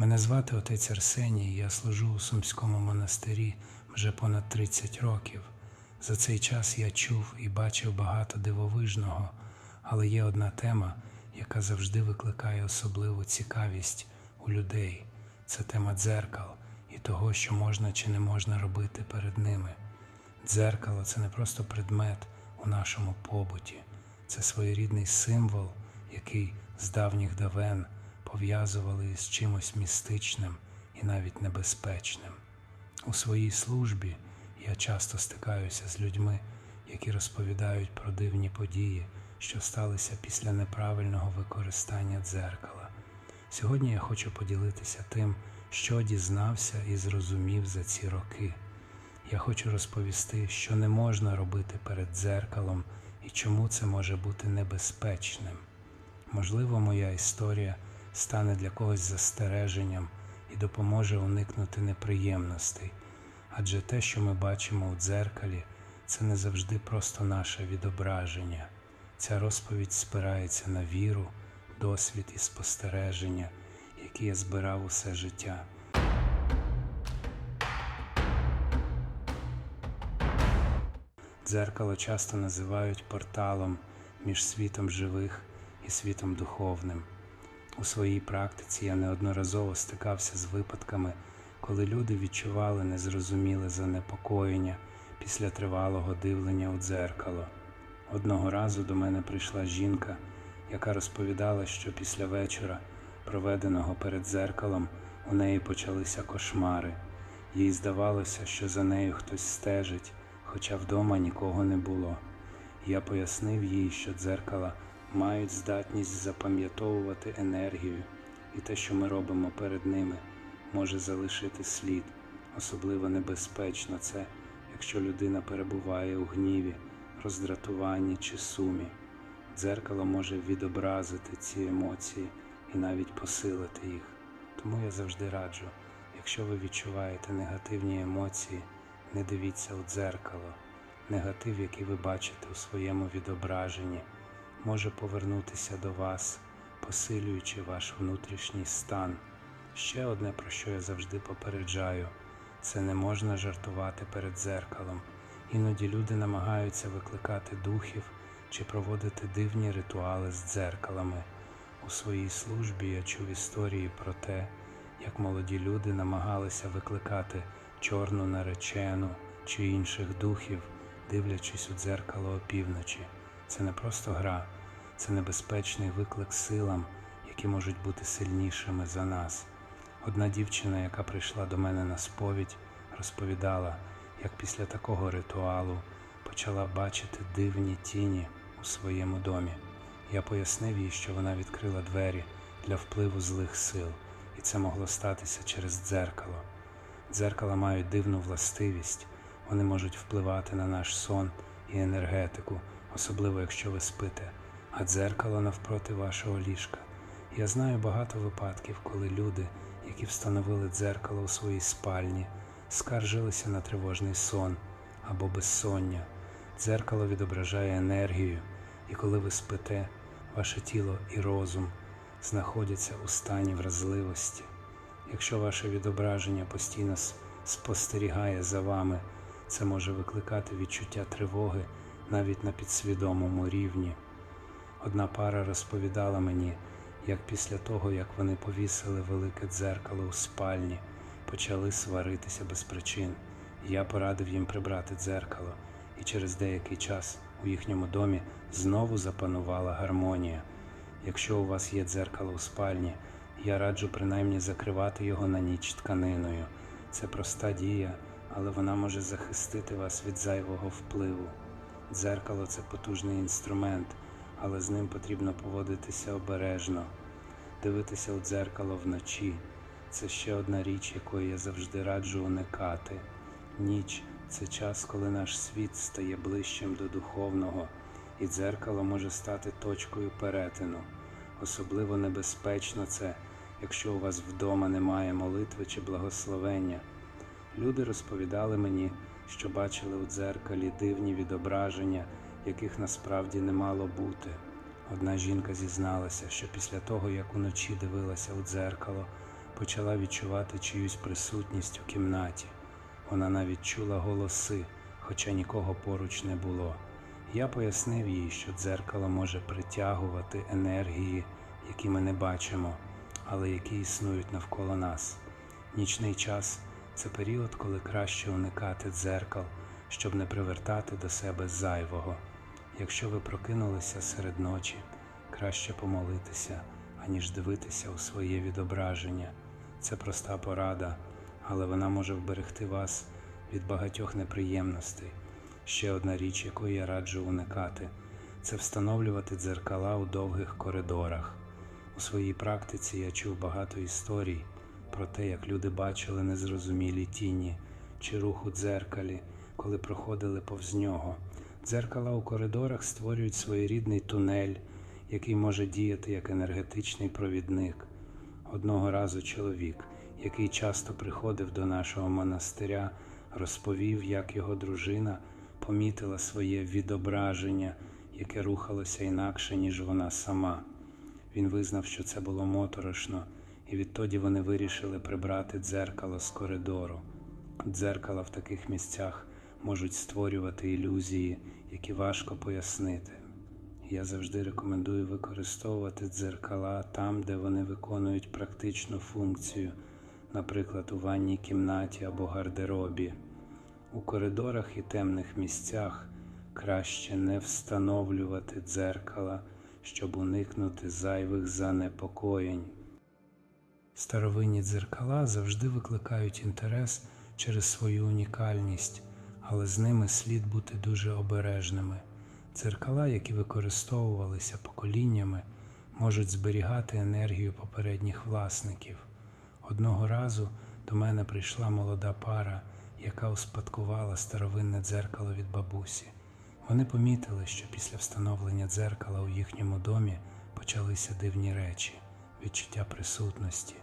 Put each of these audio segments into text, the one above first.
Мене звати отець Арсеній, я служу у Сумському монастирі вже понад 30 років. За цей час я чув і бачив багато дивовижного, але є одна тема, яка завжди викликає особливу цікавість у людей. Це тема дзеркал і того, що можна чи не можна робити перед ними. Дзеркало це не просто предмет у нашому побуті, це своєрідний символ, який з давніх давен пов'язували з чимось містичним і навіть небезпечним. У своїй службі я часто стикаюся з людьми, які розповідають про дивні події, що сталися після неправильного використання дзеркала. Сьогодні я хочу поділитися тим, що дізнався і зрозумів за ці роки. Я хочу розповісти, що не можна робити перед дзеркалом і чому це може бути небезпечним. Можливо, моя історія стане для когось застереженням і допоможе уникнути неприємностей, адже те, що ми бачимо у дзеркалі, це не завжди просто наше відображення. Ця розповідь спирається на віру, досвід і спостереження, які я збирав усе життя. Дзеркало часто називають порталом між світом живих і світом духовним. У своїй практиці я неодноразово стикався з випадками, коли люди відчували незрозуміле занепокоєння після тривалого дивлення у дзеркало. Одного разу до мене прийшла жінка, яка розповідала, що після вечора, проведеного перед дзеркалом, у неї почалися кошмари. Їй здавалося, що за нею хтось стежить, хоча вдома нікого не було. Я пояснив їй, що дзеркала мають здатність запам'ятовувати енергію, і те, що ми робимо перед ними, може залишити слід. Особливо небезпечно це, якщо людина перебуває у гніві, роздратуванні чи сумі. Дзеркало може відобразити ці емоції і навіть посилити їх. Тому я завжди раджу, якщо ви відчуваєте негативні емоції, не дивіться у дзеркало. Негатив, який ви бачите у своєму відображенні, може повернутися до вас, посилюючи ваш внутрішній стан. Ще одне, про що я завжди попереджаю, це не можна жартувати перед дзеркалом. Іноді люди намагаються викликати духів чи проводити дивні ритуали з дзеркалами. У своїй службі я чув історії про те, як молоді люди намагалися викликати чорну наречену чи інших духів, дивлячись у дзеркало опівночі. Це не просто гра, це небезпечний виклик силам, які можуть бути сильнішими за нас. Одна дівчина, яка прийшла до мене на сповідь, розповідала, як після такого ритуалу почала бачити дивні тіні у своєму домі. Я пояснив їй, що вона відкрила двері для впливу злих сил, і це могло статися через дзеркало. Дзеркала мають дивну властивість, вони можуть впливати на наш сон і енергетику, особливо якщо ви спите, а дзеркало навпроти вашого ліжка. Я знаю багато випадків, коли люди, які встановили дзеркало у своїй спальні, скаржилися на тривожний сон або безсоння. Дзеркало відображає енергію, і коли ви спите, ваше тіло і розум знаходяться у стані вразливості. Якщо ваше відображення постійно спостерігає за вами, це може викликати відчуття тривоги навіть на підсвідомому рівні. Одна пара розповідала мені, як після того, як вони повісили велике дзеркало у спальні, почали сваритися без причин. Я порадив їм прибрати дзеркало, і через деякий час у їхньому домі знову запанувала гармонія. Якщо у вас є дзеркало у спальні, я раджу принаймні закривати його на ніч тканиною. Це проста дія, але вона може захистити вас від зайвого впливу. Дзеркало це потужний інструмент, але з ним потрібно поводитися обережно. Дивитися у дзеркало вночі це ще одна річ, якої я завжди раджу уникати. Ніч це час, коли наш світ стає ближчим до духовного, і дзеркало може стати точкою перетину. Особливо небезпечно це, якщо у вас вдома немає молитви чи благословення. Люди розповідали мені, що бачили у дзеркалі дивні відображення, яких насправді не мало бути. Одна жінка зізналася, що після того, як уночі дивилася у дзеркало, почала відчувати чиюсь присутність у кімнаті. Вона навіть чула голоси, хоча нікого поруч не було. Я пояснив їй, що дзеркало може притягувати енергії, які ми не бачимо, але які існують навколо нас. Нічний час це період, коли краще уникати дзеркал, щоб не привертати до себе зайвого. Якщо ви прокинулися серед ночі, краще помолитися, аніж дивитися у своє відображення. Це проста порада, але вона може вберегти вас від багатьох неприємностей. Ще одна річ, якої я раджу уникати, це встановлювати дзеркала у довгих коридорах. У своїй практиці я чув багато історій про те, як люди бачили незрозумілі тіні чи рух у дзеркалі, коли проходили повз нього. Дзеркала у коридорах створюють своєрідний тунель, який може діяти як енергетичний провідник. Одного разу чоловік, який часто приходив до нашого монастиря, розповів, як його дружина помітила своє відображення, яке рухалося інакше, ніж вона сама. Він визнав, що це було моторошно, і відтоді вони вирішили прибрати дзеркало з коридору. Дзеркала в таких місцях можуть створювати ілюзії, які важко пояснити. Я завжди рекомендую використовувати дзеркала там, де вони виконують практичну функцію, наприклад, у ванній кімнаті або гардеробі. У коридорах і темних місцях краще не встановлювати дзеркала, щоб уникнути зайвих занепокоєнь. Старовинні дзеркала завжди викликають інтерес через свою унікальність, але з ними слід бути дуже обережними. Дзеркала, які використовувалися поколіннями, можуть зберігати енергію попередніх власників. Одного разу до мене прийшла молода пара, яка успадкувала старовинне дзеркало від бабусі. Вони помітили, що після встановлення дзеркала у їхньому домі почалися дивні речі, відчуття присутності,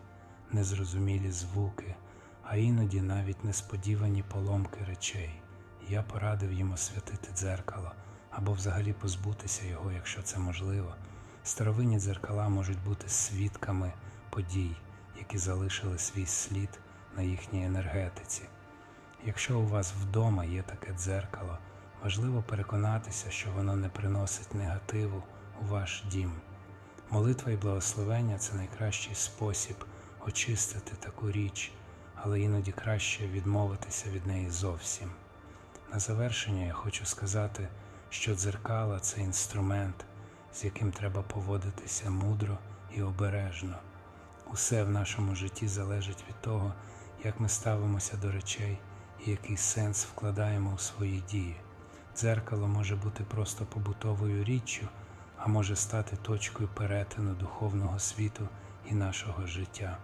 незрозумілі звуки, а іноді навіть несподівані поломки речей. Я порадив їм освятити дзеркало або взагалі позбутися його, якщо це можливо. Старовинні дзеркала можуть бути свідками подій, які залишили свій слід на їхній енергетиці. Якщо у вас вдома є таке дзеркало, важливо переконатися, що воно не приносить негативу у ваш дім. Молитва і благословення це найкращий спосіб очистити таку річ, але іноді краще відмовитися від неї зовсім. На завершення я хочу сказати, що дзеркала це інструмент, з яким треба поводитися мудро і обережно. Усе в нашому житті залежить від того, як ми ставимося до речей і який сенс вкладаємо у свої дії. Дзеркало може бути просто побутовою річчю, а може стати точкою перетину духовного світу і нашого життя.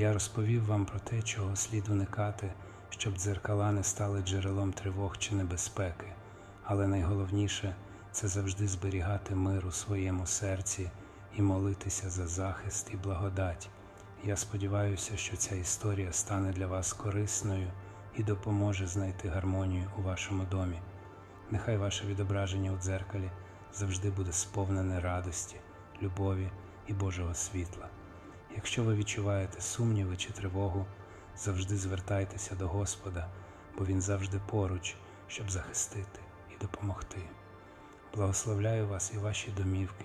Я розповів вам про те, чого слід уникати, щоб дзеркала не стали джерелом тривог чи небезпеки. Але найголовніше це завжди зберігати мир у своєму серці і молитися за захист і благодать. Я сподіваюся, що ця історія стане для вас корисною і допоможе знайти гармонію у вашому домі. Нехай ваше відображення у дзеркалі завжди буде сповнене радості, любові і Божого світла. Якщо ви відчуваєте сумніви чи тривогу, завжди звертайтеся до Господа, бо Він завжди поруч, щоб захистити і допомогти. Благословляю вас і ваші домівки,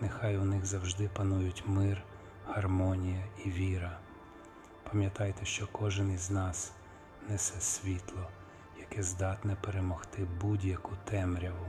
нехай у них завжди панують мир, гармонія і віра. Пам'ятайте, що кожен із нас несе світло, яке здатне перемогти будь-яку темряву.